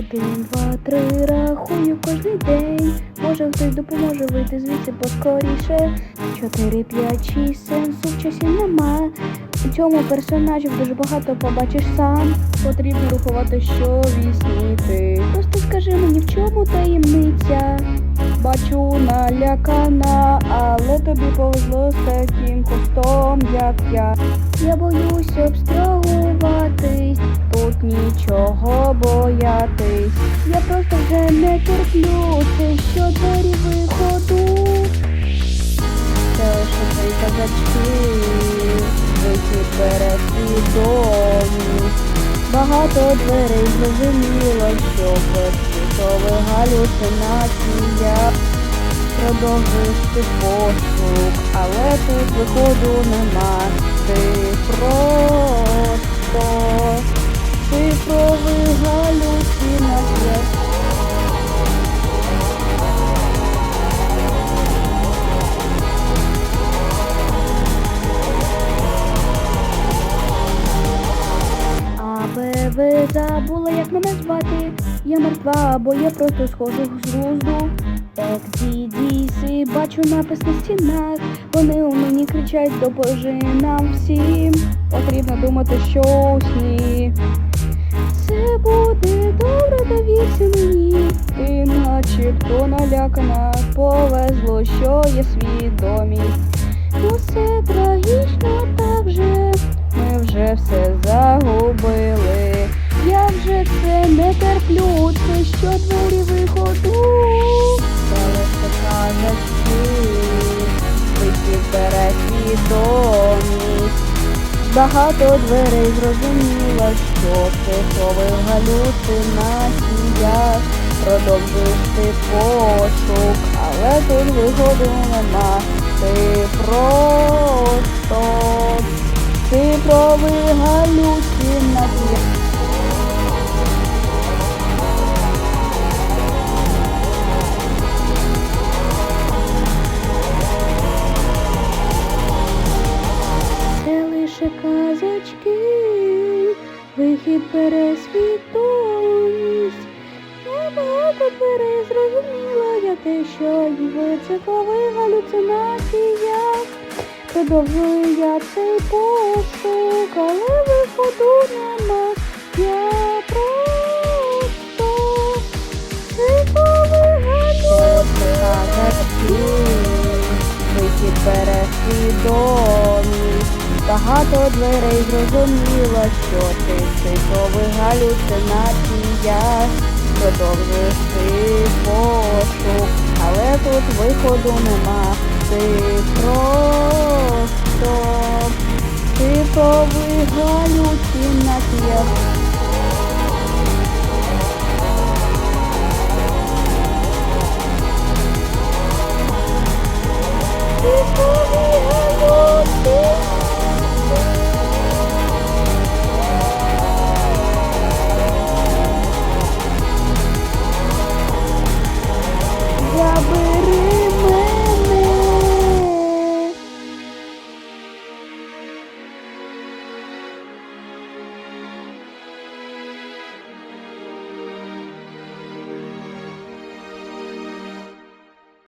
Один, два, три, рахую кожний день. Може хтось допоможе вийти звідси поскоріше. Чотири, п'ять, шість, сенсу в часі нема. У цьому персонажів дуже багато побачиш сам. Потрібно рахувати, що вісні ти. Просто скажи мені, в чому таємниця. Бачу налякана, але тобі повезло з таким хвостом, як я. Я боюсь обстрагуватись, вже не що двері виходу. Це лише твої казачки, вихід бере свідомість. Багато дверей зрозуміло, що безпитових галюцинація. Продовжуєш ти пошук, але тут виходу нема. Ти просто Ви забули, як мене звати. Я мертва, або я просто схожу з глузду. Екзідіси, бачу напис на стінах. Вони у мені кричать, допоможи нам всім. Потрібно думати, що у сні. Все буде добре, довірся мені. Ти начебто налякана, повезло, що є свідомість. Усе трагічно так же, ми вже все загубили. Це не терплю, це що двері виходу. Але це казачки, вихід бере свідомість. Багато дверей зрозуміло, що психових галюцинація продовжуєш ти пошук, але тут виходу нема. Ти просто цифровий галюцинація. Вихід бере свідомість. Я багато дверей зрозуміла, я те, що в цифрових галюцинаціях. Продовжую я цей пошук, але виходу нема. Я просто цифровий галюцинацій. Вихід бере свідомість. Багато дверей зрозуміло, що ти цифрових галюцинаціях продовжуєш ти пошук, але тут виходу нема. Ти просто цифрових галюцинаціях.